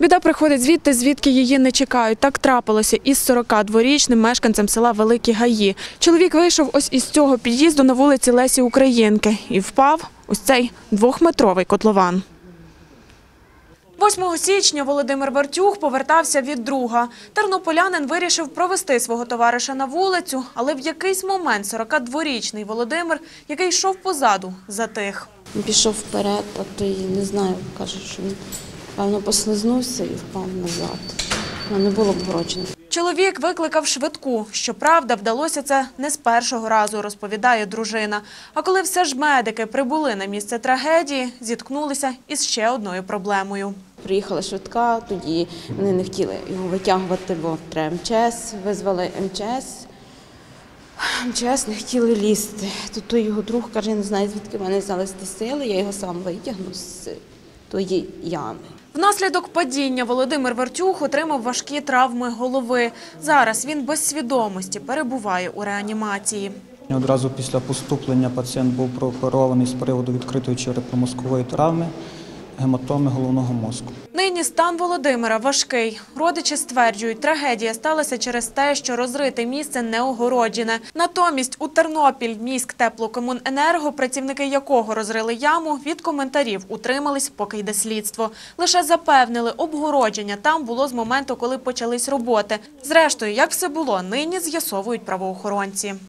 Біда приходить звідти, звідки її не чекають. Так трапилося із 42-річним мешканцем села Великі Гаї. Чоловік вийшов ось із цього під'їзду на вулиці Лесі Українки і впав ось цей двохметровий котлован. 8 січня Володимир Вартюх повертався від друга. Тернополянин вирішив провести свого товариша на вулицю, але в якийсь момент 42-річний Володимир, який йшов позаду, затих. Пішов вперед, а то й не знаю, каже, що він певно послизнувся і впав назад. Ну, не було обгороджено. Чоловік викликав швидку. Щоправда, вдалося це не з першого разу, розповідає дружина. А коли все ж медики прибули на місце трагедії, зіткнулися із ще одною проблемою. Приїхала швидка, тоді вони не хотіли його витягувати, бо треба МЧС, визвали МЧС. МЧС не хотіли лізти. Тут його друг каже, не знаю, звідки в мене взялись ті сили, я його сам витягну з тої ями. Внаслідок падіння Володимир Вартюх отримав важкі травми голови. Зараз він без свідомості перебуває у реанімації. Одразу після поступлення пацієнт був прооперований з приводу відкритої черепно-мозкової травми, гематоми головного мозку. Нині стан Володимира важкий. Родичі стверджують, трагедія сталася через те, що розрите місце не огороджене. Натомість у Тернопіль міськ теплокомуненерго, працівники якого розрили яму, від коментарів утримались, поки йде слідство. Лише запевнили, обгородження там було з моменту, коли почались роботи. Зрештою, як все було, нині з'ясовують правоохоронці.